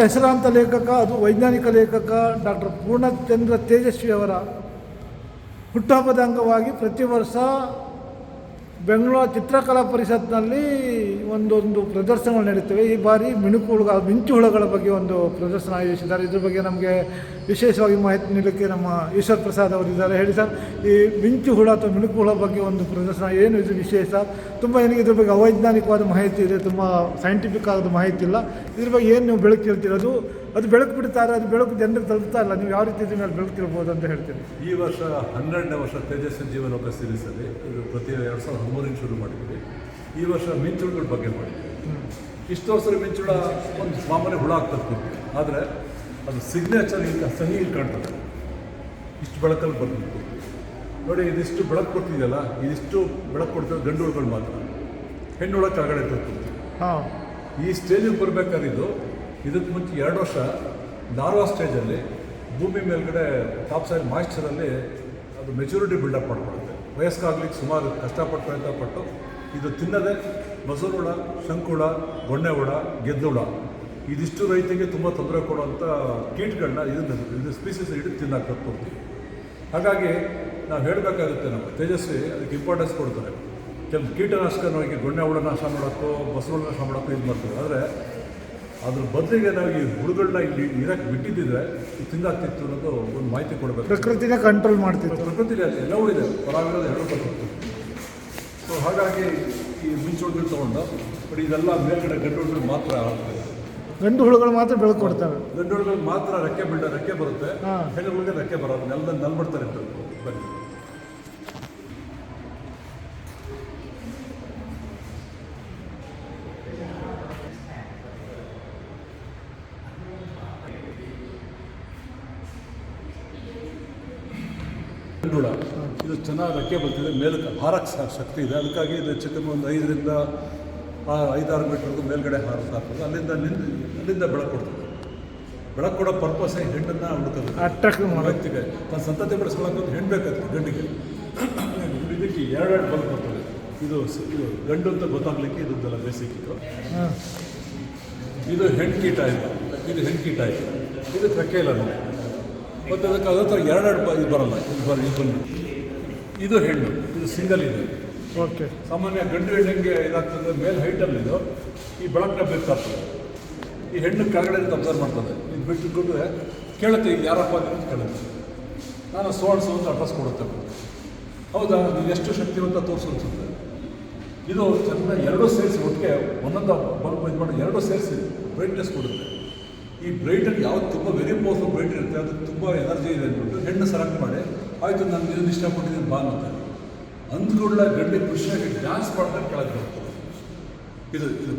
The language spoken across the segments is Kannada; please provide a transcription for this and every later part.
ಹೆಸರಾಂತ ಲೇಖಕ ಅದು ವೈಜ್ಞಾನಿಕ ಲೇಖಕ ಡಾಕ್ಟರ್ ಪೂರ್ಣಚಂದ್ರ ತೇಜಸ್ವಿ ಅವರ ಹುಟ್ಟುಹಬ್ಬದ ಅಂಗವಾಗಿ ಪ್ರತಿ ವರ್ಷ ಬೆಂಗಳೂರು ಚಿತ್ರಕಲಾ ಪರಿಷತ್ನಲ್ಲಿ ಒಂದೊಂದು ಪ್ರದರ್ಶನಗಳು ನಡೀತವೆ. ಈ ಬಾರಿ ಮಿಣುಕು ಹುಳುಗ ಮಿಂಚು ಹುಳುಗಳ ಬಗ್ಗೆ ಒಂದು ಪ್ರದರ್ಶನ ಆಯೋಜಿಸಿದ್ದಾರೆ. ಇದ್ರ ಬಗ್ಗೆ ನಮಗೆ ವಿಶೇಷವಾಗಿ ಮಾಹಿತಿ ನೀಡಲಿಕ್ಕೆ ನಮ್ಮ ಈಶ್ವರ್ ಪ್ರಸಾದ್ ಅವರಿದ್ದಾರೆ ಹೇಳಿ ಸರ್, ಈ ಮಿಂಚು ಹುಳ ಅಥವಾ ಮಿಣುಕು ಹುಳ ಬಗ್ಗೆ ಒಂದು ಪ್ರದರ್ಶನ ಏನು? ಇದು ವಿಶೇಷ? ತುಂಬ ಏನಿಗೆ ಇದ್ರ ಬಗ್ಗೆ ಅವೈಜ್ಞಾನಿಕವಾದ ಮಾಹಿತಿ ಇದೆ. ತುಂಬ ಸೈಂಟಿಫಿಕ್ ಆದ ಮಾಹಿತಿ ಇಲ್ಲ. ಇದ್ರ ಬಗ್ಗೆ ಏನು ನೀವು ಬೆಳಕು ಹೇಳ್ತೀರೋದು ಅದು ಬೆಳಕು ಬಿಡ್ತಾರೆ ಅದು ಬೆಳಕು ಜನರಿಗೆ ತಲುಪ್ತಾ ಇಲ್ಲ. ನೀವು ಯಾವ ರೀತಿ ಇದ್ರ ಮೇಲೆ ಬೆಳಕು ತಿಳ್ಬೋದು ಅಂತ ಹೇಳ್ತೀನಿ. ಈ ವರ್ಷ ಹನ್ನೆರಡನೇ ವರ್ಷ ತೇಜಸ್ವಿ ಜೀವನೋಪ ಸೀರೀಸಲ್ಲಿ ಇದು ಪ್ರತಿ ಎರಡು ಸಾವಿರದ ಹದಿಮೂರಿಂದ ಶುರು ಮಾಡಿದ್ವಿ ಈ ವರ್ಷ ಮಿಂಚುಳುಗಳ ಬಗ್ಗೆ ಮಾಡಿದ್ವಿ ಇಷ್ಟು ವರ್ಷ ಮಿಂಚುಳ ಒಂದು ಮಾಮೂಲಿ ಹುಳ ಆಗ್ತದೆ ಆದರೆ ಅದು ಸಿಗ್ನೇಚರ್ ಈಗ ಸಹಿ ಕಾಣ್ತದೆ. ಇಷ್ಟು ಬೆಳಕಲ್ಲಿ ಬರ್ಬೇಕು ನೋಡಿ ಇದಿಷ್ಟು ಬೆಳಕು ಕೊಡ್ತಿದೆಯಲ್ಲ ಇದಿಷ್ಟು ಬೆಳಕು ಕೊಡ್ತಾರೆ ಗಂಡು ಹುಳುಗಳು ಮಾತ್ರ. ಹೆಣ್ಣು ಹುಳಕ್ಕೆ ತರ್ತೀವಿ ಹಾಂ. ಈ ಸ್ಟೇಜಿಗೆ ಬರಬೇಕಾದಿದ್ದು ಇದಕ್ಕೆ ಮುಂಚೆ ಎರಡು ವರ್ಷ ನಾರ್ವಾ ಸ್ಟೇಜಲ್ಲಿ ಭೂಮಿ ಮೇಲ್ಗಡೆ ಟಾಪ್ ಸೈಡ್ ಮಾಯಿಶ್ಚರಲ್ಲಿ ಅದು ಮೆಚುರಿಟಿ ಬಿಲ್ಡಪ್ ಮಾಡಿಕೊಡುತ್ತೆ ವಯಸ್ಕಾಗ್ಲಿಕ್ಕೆ ಸುಮಾರು ಕಷ್ಟಪಟ್ಟು ಪ್ರಯತ್ನ ಪಟ್ಟು ಇದು ತಿನ್ನದೆ ಮೊಸರು ಶಂಕುಳ ಶಂಕು ಹುಳ ಗೊಣ್ಣೆ ಹುಳ ಗೆದ್ದು ಹುಳ ಇದಿಷ್ಟು ರೈತರಿಗೆ ತುಂಬ ತೊಂದರೆ ಕೊಡುವಂಥ ಕೀಟಗಳನ್ನ ಇದನ್ನ ಇದು ಸ್ಪೀಸೀಸ್ ಹಿಡಿದು ತಿನ್ನಕ್ಕೆ ಕೊಡ್ತೀವಿ ಹಾಗಾಗಿ ನಾವು ಹೇಳಬೇಕಾಗುತ್ತೆ ನಮ್ಮ ತೇಜಸ್ವಿ ಅದಕ್ಕೆ ಇಂಪಾರ್ಟೆನ್ಸ್ ಕೊಡ್ತಾರೆ. ಕೆಲವು ಕೀಟನಾಶಕವಾಗಿ ಗೊಣ್ಣೆ ಹುಳ ನಾಶ ಮಾಡೋಕ್ಕೋ ಬಸವಳ ನಾಶ ಮಾಡೋಕ್ಕೂ ಇದು ಮಾಡ್ತೀವಿ ಆದರೆ ಅದ್ರ ಬದಲಿಗೆ ನಾವು ಈ ಹುಳುಗಳನ್ನ ಇಲ್ಲಿ ಇರಕ್ಕೆ ಬಿಟ್ಟಿದ್ದಿದ್ರೆ ತಿಂದಾಗ್ತಿತ್ತು ಅನ್ನೋದು ಒಂದು ಮಾಹಿತಿ ಕೊಡಬೇಕು. ಪ್ರಕೃತಿನ ಕಂಟ್ರೋಲ್ ಮಾಡ್ತಿತ್ತು. ಪ್ರಕೃತಿಲಿ ಅಲ್ಲಿ ಎಲ್ಲವೂ ಇದೆ. ಪರಾಗಿರೋದು ಎರಡು ಬರ್ತಿತ್ತು ಸೊ ಹಾಗಾಗಿ ಈ ಮಿಂಚುಳುಗಳು ತಗೊಂಡು ಬಟ್ ಇದೆಲ್ಲ ಮೇಲ್ಗಡೆ ಗಂಡು ಹುಳುಗಳು ಮಾತ್ರ ಆಗ್ತದೆ ಗಂಡು ಹುಳುಗಳು ಮಾತ್ರ ಬೆಳಕು ಕೊಡ್ತವೆ ಗಂಡು ಹುಳುಗಳು ಮಾತ್ರ ರೆಕ್ಕೆ ಬಿಡ ರೆಕ್ಕೆ ಬರುತ್ತೆ. ಹೆಣ್ಣು ಹುಳುಗಳಿಗೆ ರೆಕ್ಕೆ ಬರೋದು. ನೆಲದಲ್ಲಿ ನಲ್ಬಿಡ್ತಾರೆ ಬನ್ನಿ. ಇದು ಚೆನ್ನಾಗಿ ರೆಕ್ಕೆ ಬರ್ತಿದೆ ಮೇಲಕ್ಕೆ ಹಾರಕ್ಕೆ ಶಕ್ತಿ ಇದೆ. ಅದಕ್ಕಾಗಿ ಇದು ಚಿಕನ್ ಒಂದು ಐದರಿಂದ ಆ ಐದಾರು ಮೀಟರ್ಗೂ ಮೇಲ್ಗಡೆ ಹಾರಕ್ಕೆ ಆಗ್ತದೆ ಅಲ್ಲಿಂದ ನಿಂದು ಅಲ್ಲಿಂದ ಬೆಳಕು ಕೊಡ್ತದೆ. ಬೆಳಕು ಕೊಡೋ ಪರ್ಪಸ್ಸೇ ಹೆಣ್ಣನ್ನು ಹುಡುಕೋದು. ಅಟ್ರಾಕ್ಟ್ ವ್ಯಕ್ತಿಗೆ ತನ್ನ ಸಂತತಿ ಬೆಳೆಸ್ಕೊಳ್ಳೋಕೆ ಒಂದು ಹೆಣ್ಣು ಬೇಕಾಗ್ತದೆ ಗಂಡಿಗೆ. ಇದಕ್ಕೆ ಎರಡೆರಡು ಬಲ್ಬ್ ಬರ್ತದೆ ಇದು ಇದು ಗಂಡು ಅಂತ ಗೊತ್ತಾಗ್ಲಿಕ್ಕೆ ಇದೊಂದೆಲ್ಲ ಬೇಸಿಕ್ ಇದು. ಇದು ಹೆಣ್ಣು ಕೀಟ ಇದು. ಇದು ಹೆಣ್ಣು ಕೀಟ ಇದು. ಇದಕ್ಕೆ ರೆಕ್ಕೆ ಇಲ್ಲ ನೋಡಿ ಮತ್ತು ಅದಕ್ಕೆ ಅದೇ ಥರ ಎರಡೆರಡು ಬ ಇದು ಬರಲ್ಲ. ಇದು ಬರ ಇದು ಬಂದು ಇದು ಹೆಣ್ಣು. ಇದು ಸಿಂಗಲ್ ಇದೆ. ಓಕೆ. ಸಾಮಾನ್ಯ ಗಂಡು ಹೆಣ್ಣಿಗೆ ಇದಾಗ್ತದೆ? ಮೇಲೆ ಹೈಟಲ್ಲಿ ಇದು. ಈ ಬೆಳಕನ್ನ ಬೇಕಾಗ್ತದೆ ಈ ಹೆಣ್ಣು ಕೆಳಗಡೆ ಅಂತ ಅಬ್ಸರ್ವ್ ಮಾಡ್ತದೆ. ಇದು ಬಿಟ್ಟುಕೊಂಡ್ರೆ ಕೇಳುತ್ತೆ ಈಗ ಯಾರಪ್ಪ ಅಂತ ಕೇಳುತ್ತೆ. ನಾನು ಸೋಡ್ಸು ಅಂತ ಅಡ್ರೆಸ್ ಕೊಡುತ್ತೆ ಹೌದಾ? ನೀವು ಎಷ್ಟು ಶಕ್ತಿವಂತ ತೋರಿಸು ಅನ್ಸುತ್ತೆ. ಇದು ಚೆನ್ನಾಗಿ ಎರಡೂ ಸೇರಿಸಿ ಒಟ್ಟಿಗೆ ಒಂದೊಂದು ಬಲ್ಬ್ ಇದು ಮಾಡಿ ಎರಡೂ ಸೇರಿಸಿ ಬ್ರೈಟ್ನೆಸ್ ಕೊಡುತ್ತೆ. ಈ ಬ್ರೈಟಲ್ಲಿ ಯಾವ್ದು ತುಂಬ ವೆರಿ ಪವರ್ಫುಲ್ ಬ್ರೈಟ್ ಇರುತ್ತೆ, ಅದು ತುಂಬ ಎನರ್ಜಿ ಇದೆ ಅಂದ್ಬಿಟ್ಟು ಹೆಣ್ಣು ಸೆಲೆಕ್ಟ್ ಮಾಡಿ, ಆಯಿತು, ನಾನು ಇದನ್ನು ಇಷ್ಟಪಟ್ಟಿದ್ದೀನಿ, ಬಾ ಅಂತ ಅಂದ್ಕೊಳ್ಳ ಗಂಡಿ ಖುಷಿಯಾಗಿ ಡ್ಯಾನ್ಸ್ ಮಾಡ್ಕೊಂಡು ಕೆಳಗೆ ಇದು ಇದು.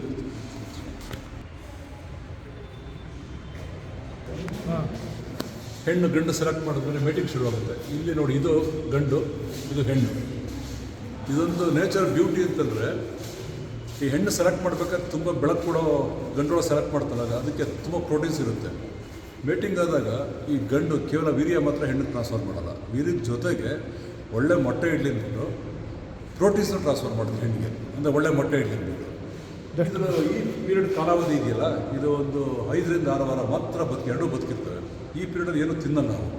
ಹೆಣ್ಣು ಗಂಡು ಸೆಲೆಕ್ಟ್ ಮಾಡಿದ್ಮೇಲೆ ಮೀಟಿಂಗ್ ಶುರುವಾಗುತ್ತೆ. ಇಲ್ಲಿ ನೋಡಿ, ಇದು ಗಂಡು, ಇದು ಹೆಣ್ಣು. ಇದೊಂದು ನೇಚರ್ ಬ್ಯೂಟಿ ಅಂತಂದರೆ ಈ ಹೆಣ್ಣು ಸೆಲೆಕ್ಟ್ ಮಾಡ್ಬೇಕಾದ್ರೆ ತುಂಬ ಬೆಳಕು ಕೊಡೋ ಗಂಡುಗಳು ಸೆಲೆಕ್ಟ್ ಮಾಡ್ತಾರಲ್ಲ ಅದಕ್ಕೆ ತುಂಬ ಪ್ರೋಟೀನ್ಸ್ ಇರುತ್ತೆ ಮೇಟಿಂಗ್ ಆದಾಗ ಈ ಗಂಡು ಕೇವಲ ವೀರ್ಯ ಮಾತ್ರ ಹೆಣ್ಣು ಟ್ರಾನ್ಸ್ಫರ್ ಮಾಡಲ್ಲ. ವೀರ್ಯದ ಜೊತೆಗೆ ಒಳ್ಳೆ ಮೊಟ್ಟೆ ಇಡ್ಲಿ ಅಂದ್ಬಿಟ್ಟು ಪ್ರೋಟೀನ್ಸ್ನ ಟ್ರಾನ್ಸ್ಫರ್ ಮಾಡಿದ್ರು ಹೆಣ್ಣಿಗೆ. ಅಂದರೆ ಒಳ್ಳೆ ಮೊಟ್ಟೆ ಇಡ್ಲಿ ಅಂದ್ಬಿಟ್ಟು. ಇದರ ಈ ಪೀರಿಯಡ್ ಕಾಲಾವಧಿ ಇದೆಯಲ್ಲ ಇದು ಒಂದು ಐದರಿಂದ ಆರು ವಾರ ಮಾತ್ರ ಬದುಕಿ ಎರಡೂ ಬದುಕಿರ್ತವೆ. ಈ ಪೀರಿಯಡಲ್ಲಿ ಏನು ತಿನ್ನಲ್ಲ ನಾವು.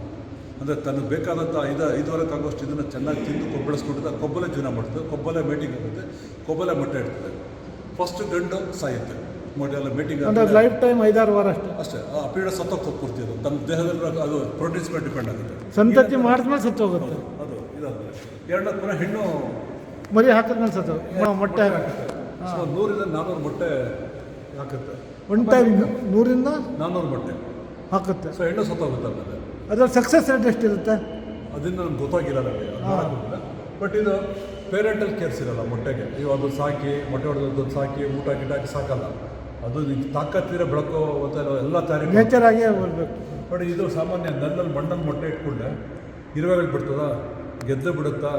ಅಂದರೆ ತನಗೆ ಬೇಕಾದಂಥ ಐದು ಐದು ವಾರಕ್ಕಾಗೋಷ್ಟು ಇದನ್ನು ಚೆನ್ನಾಗಿ ತಿಂದು ಕೊಬ್ಬಳಿಸ್ಕೊಂಡಿದ್ದ ಕೊಬ್ಬಲೆ ಜೀವನ ಮಾಡ್ತದೆ ಕೊಬ್ಬಲೆ ಮೀಟಿಂಗ್ ಆಗುತ್ತೆ ಕೊಬ್ಬಲೆ ಮೊಟ್ಟೆ ಇಡ್ತದೆ ಫಸ್ಟ್ ಗಂಡು ಸಾಯುತ್ತೆ ಮೊಟ್ಟೆಲ್ಲ ಮೀಟಿಂಗ್ ಲೈಫ್ ಟೈಮ್ ಐದಾರು ವಾರ ಅಷ್ಟೇ. ಅಷ್ಟೇ ಆ ಪೀಡ ಸತ್ತೋಗ್ತದೆ ಪೂರ್ತಿ ಅದು. ತನ್ನ ದೇಹದಲ್ಲಿ ಅದು ಪ್ರೋಟೀನ್ಸ್ ಮೇಲೆ ಡಿಪೆಂಡ್ ಆಗುತ್ತೆ. ಸಂತತಿ ಮಾಡಿದ್ಮೇಲೆ ಸತ್ತು ಹೋಗುತ್ತೆ ಅದು ಇದಾದ್ಮೇಲೆ. ಎರಡನೇ ಪುನಃ ಹೆಣ್ಣು ಮರಿ ಹಾಕಿದ್ಮೇಲೆ ಸತ್ತು ಮೊಟ್ಟೆ ಹಾಕುತ್ತೆ. ಸೊ ನೂರಿಂದ ನಾನ್ನೂರು ಮೊಟ್ಟೆ ಹಾಕುತ್ತೆ. ಒನ್ ಟೈಮ್ ನೂರಿಂದ ನಾನ್ನೂರು ಮೊಟ್ಟೆ. ಹಾಕುತ್ತೆ. ಸೊ ಹೆಣ್ಣು ಸತ್ತೋಗುತ್ತೆ ಆಮೇಲೆ. ಅದ್ರಲ್ಲಿ ಸಕ್ಸಸ್ ರೇಟ್ ಎಷ್ಟಿರುತ್ತೆ ಅದರಿಂದ ನಮ್ಗೆ ಗೊತ್ತಾಗಿಲ್ಲ ನನಗೆ ಬಟ್ ಇದು ಪೇರೆಂಟಲ್ ಕೇರ್ಸ್ ಇರಲ್ಲ ಮೊಟ್ಟೆಗೆ. ನೀವು ಅದು ಸಾಕಿ ಮೊಟ್ಟೆ ಹೊಡೆದದ್ದು ಸಾಕಿ ಊಟ ಗಿಟ ಹಾಕಿ ಸಾಕಲ್ಲ. ಅದು ನಿಮ್ಗೆ ತಾಕತ್ತಿರ ಬೆಳಕೋ ಮತ್ತು ಎಲ್ಲ ತಯಾರಿ ನೇಚರ್ ಆಗೇ ಬರಬೇಕು ಬಟ್ ಇದು ಸಾಮಾನ್ಯ ನನ್ನಲ್ಲಿ ಮಣ್ಣಲ್ಲಿ ಮೊಟ್ಟೆ ಇಟ್ಕೊಂಡೆ ಇರುವೆಗಳು ಬಿಡ್ತದ ಗೆದ್ದೆ ಬಿಡುತ್ತಾ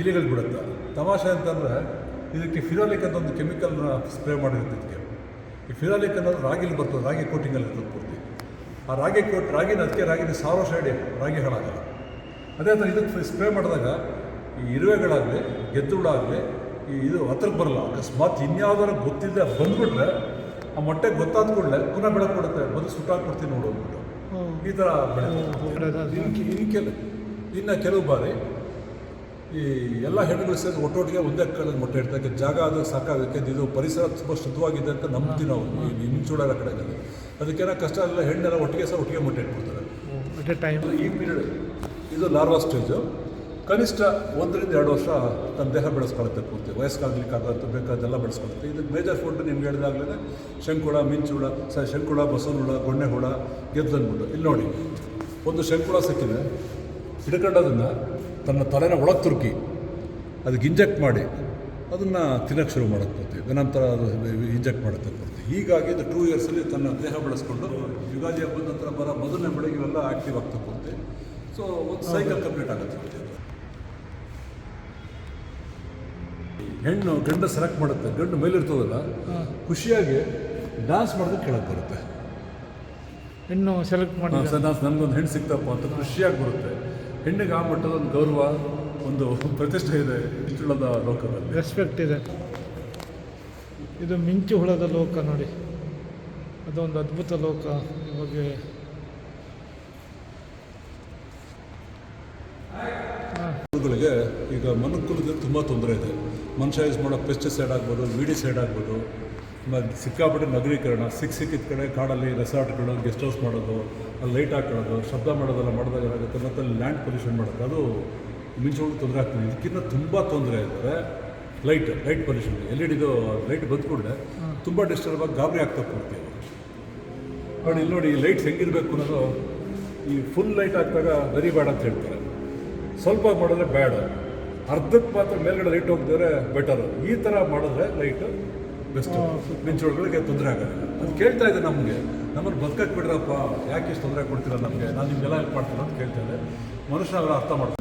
ಇಲಿಗಳು ಬಿಡುತ್ತಾ. ತಮಾಷೆ ಅಂತಂದರೆ ಇದಕ್ಕೆ ಫಿರೋಲಿಕ್ ಅಂತ ಒಂದು ಕೆಮಿಕಲ್ನ ಸ್ಪ್ರೇ ಮಾಡಿರುತ್ತೆ ಇದಕ್ಕೆ. ಈ ಫಿರೋಲಿಕ್ ಅನ್ನೋದು ರಾಗಿಲಿ ಬರ್ತದೆ ರಾಗಿ ಕೋಟಿಂಗಲ್ಲಿ ಇರ್ತದೆ ಪೂರ್ತಿ. ಆ ರಾಗಿ ಕೊಟ್ಟು ರಾಗಿನ ಅದಕ್ಕೆ ರಾಗಿನ ಸಾವಿರ ಸೈಡ್ ರಾಗಿ ಹಾಳಾಗಲ್ಲ. ಅದೇ ಥರ ಇದಕ್ಕೆ ಸ್ಪ್ರೇ ಮಾಡಿದಾಗ ಈ ಇರುವೆಗಳಾಗಲಿ ಗೆದ್ದುಗಳಾಗಲಿ ಈ ಇದು ಹತ್ರಕ್ಕೆ ಬರಲ್ಲ. ಅಕಸ್ಮಾತ್ ಇನ್ಯಾವುದಾರು ಗೊತ್ತಿಲ್ಲದೆ ಬಂದ್ಬಿಟ್ರೆ ಆ ಮೊಟ್ಟೆ ಗೊತ್ತಾದ ಕೂಡಲೇ ಪುನಃ ಬೆಳಕು ಕೊಡುತ್ತೆ ಬಂದು ಸುಟ್ಟಾಕ್ಬಿಡ್ತೀನಿ ನೋಡು ಅಂದ್ಬಿಟ್ಟು. ಈ ಥರ ಬೆಳೆ. ಇನ್ನು ಕೆಲವು ಕೆಲ ಇನ್ನು ಕೆಲವು ಬಾರಿ ಈ ಎಲ್ಲ ಹೆಣ್ಣುಗಳು ಸೇರಿ ಒಟ್ಟೊಟ್ಟಿಗೆ ಒಂದೇ ಕಾಲದಲ್ಲಿ ಮೊಟ್ಟೆ ಇಡ್ತಕ್ಕೆ ಜಾಗ ಅದು ಸಾಕಾಗಕ್ಕೆ ಇದು ಪರಿಸರ ತುಂಬ ಶುದ್ಧವಾಗಿದೆ ಅಂತ ನಂಬ್ತೀವಿ ನಾವು. ಈ ಕಡೆ ಅದಕ್ಕೇನೋ ಕಷ್ಟ ಇಲ್ಲ ಹೆಣ್ಣೆಲ್ಲ ಒಟ್ಟಿಗೆ ಸಹ ಒಟ್ಟಿಗೆ ಮೊಟ್ಟೆ ಇಟ್ಬಿಡ್ತಾರೆ. ಟೈಮ್ ಈ ಪೀರಿಯಡ್ ಇದು ಲಾರ್ವಾ ಸ್ಟೇಜು ಕನಿಷ್ಠ ಒಂದರಿಂದ ಎರಡು ವರ್ಷ ತನ್ನ ದೇಹ ಬೆಳೆಸ್ಕೊಳುತ್ತೆ ಪೂರ್ತಿ. ವಯಸ್ಸಾಗ್ಲಿಕ್ಕಾಗತ್ತೆ ಬೇಕಾದೆಲ್ಲ ಬೆಳೆಸ್ಕೊಳುತ್ತೆ ಇದಕ್ಕೆ ಮೇಜರ್ ಫುಡ್ ನಿಮ್ಗೆ ಹೇಳಿದಾಗಲೇ ಶಂಕುಳ ಮಿಂಚುಳ ಸ ಶಂಕುಳ ಬಸವನುಳ ಗೊಣ್ಣೆ ಹುಳ ಗೆದ್ದನ್ಬಿಟ್ಟು ಇಲ್ಲಿ ನೋಡಿ ಒಂದು ಶಂಕುಳ ಸಿಕ್ಕಿದೆ. ಹಿಡ್ಕೊಂಡೋದನ್ನು ತನ್ನ ತಲೆನ ಒಳಗೆ ತುರುಕಿ ಅದಕ್ಕೆ ಇಂಜೆಕ್ಟ್ ಮಾಡಿ ಅದನ್ನು ತಿನ್ನಕ್ಕೆ ಶುರು ಮಾಡೋಕ್ಕೆ ಬರ್ತೀವಿ ನಂತರ ಅದು ಇಂಜೆಕ್ಟ್ ಮಾಡುತ್ತೆ ಕೊಡ್ತೀವಿ. ಹೀಗಾಗಿ ಇದು ಟೂ ಇಯರ್ಸಲ್ಲಿ ತನ್ನ ದೇಹ ಬೆಳೆಸ್ಕೊಂಡು ಯುಗಾದಿ ಹಬ್ಬದ ನಂತರ ಬರ ಮೊದಲನೇ ಬೆಳಗ್ಗೆ ಇವೆಲ್ಲ ಆ್ಯಕ್ಟಿವ್ ಆಗ್ತಾ ಕೊಡ್ತೀವಿ. ಸೊ ಒಂದು ಸೈಕಲ್ ಕಂಪ್ಲೀಟ್ ಆಗುತ್ತೆ. ಹೆಣ್ಣು ಗಂಡ ಸೆಲೆಕ್ಟ್ ಮಾಡುತ್ತೆ ಗಂಡು ಮೇಲಿರ್ತದಲ್ಲ ಖುಷಿಯಾಗಿ ಡ್ಯಾನ್ಸ್ ಮಾಡೋದು ಕೆಳಗೆ ಬರುತ್ತೆ. ಹೆಣ್ಣು ಸೆಲೆಕ್ಟ್ ಮಾಡಿ ನನಗೊಂದು ಹೆಣ್ಣು ಸಿಕ್ತಪ್ಪ ಅಂತ ಖುಷಿಯಾಗಿ ಬರುತ್ತೆ. ಹೆಣ್ಣಿಗೆ ಆ ಮಟ್ಟದ ಒಂದು ಗೌರವ ಒಂದು ಪ್ರತಿಷ್ಠೆ ಇದೆ ಇಷ್ಟುಳ್ಳದ ಲೋಕದಲ್ಲಿ. ರೆಸ್ಪೆಕ್ಟ್ ಇದೆ. ಇದು ಮಿಂಚು ಹುಳದ ಲೋಕ ನೋಡಿ. ಅದೊಂದು ಅದ್ಭುತ ಲೋಕ ಇವಾಗ ಗಳಿಗೆ ಈಗ ಮನುಕುಲದಲ್ಲಿ ತುಂಬ ತೊಂದರೆ ಇದೆ. ಮನುಷ್ಯ ಯೂಸ್ ಮಾಡೋ ಪೆಸ್ಟಿಸೈಡ್ ಆಗ್ಬೋದು ವಿಡಿಸೈಡ್ ಆಗ್ಬೋದು. ಸಿಕ್ಕಾಪಟ್ಟೆ ನಗರೀಕರಣ ಸಿಕ್ಕ ಸಿಕ್ಕಿದ ಕಡೆ ಕಾಡಲ್ಲಿ ರೆಸಾರ್ಟ್ಗಳು ಗೆಸ್ಟ್ ಹೌಸ್ ಮಾಡೋದು ಅಲ್ಲಿ ಲೈಟ್ ಹಾಕೊಳ್ಳೋದು ಶಬ್ದ ಮಾಡೋದೆಲ್ಲ ಮಾಡಿದಾಗ ಏನಾಗುತ್ತೆ? ಮತ್ತು ಅಲ್ಲಿ ಲ್ಯಾಂಡ್ ಪೊಲ್ಯೂಷನ್ ಮಾಡೋದು. ಅದು ಮಿಂಚುಗಳು ತೊಂದರೆ ಆಗ್ತದೆ. ಇದಕ್ಕಿಂತ ತುಂಬ ತೊಂದರೆ ಇದ್ದಾರೆ light light pollution L E ಡಿದು light ಕೂಡಲೇ ತುಂಬ ಡಿಸ್ಟರ್ಬ್ ಆಗಿ ಗಾಬರಿ ಆಗ್ತಾ ಕೊಡ್ತೀವಿ ನೋಡಿ ಇಲ್ಲಿ ನೋಡಿ ಈ ಲೈಟ್ಸ್ ಹೆಂಗಿರಬೇಕು ಅನ್ನೋದು ಈ ಫುಲ್ ಲೈಟ್ ಹಾಕಿದಾಗ ವೆರಿ ಬೇಡ ಅಂತ ಹೇಳ್ತಾರೆ. ಸ್ವಲ್ಪ ಮಾಡಿದ್ರೆ ಬೇಡ. ಅರ್ಧಕ್ಕೆ ಮಾತ್ರ ಮೇಲ್ಗಡೆ ಲೈಟ್ ಹೋಗಿದ್ರೆ ಬೆಟರ್ ಈ ಥರ ಮಾಡಿದ್ರೆ ಲೈಟ್ ಬೆಸ್ಟ್. ಮಿಂಚುಗಳಿಗೆ ತೊಂದರೆ ಆಗೋದಿಲ್ಲ ಅದು ಕೇಳ್ತಾ ಇದೆ ನಮಗೆ. ನಮ್ಮನ್ನು ಬದುಕಕ್ಕೆ ಬಿಡ್ರಪ್ಪ. ಯಾಕೆ ಇಷ್ಟು ತೊಂದರೆ ಕೊಡ್ತೀರ ನಮಗೆ? ನಾನು ನಿಮಗೆಲ್ಲ ಹೆಲ್ಪ್ ಮಾಡ್ತೀನಿ ಅಂತ ಕೇಳ್ತಾ ಇದೆ ಮನುಷ್ಯ ಅವರ ಅರ್ಥ ಮಾಡ್ತಾರೆ.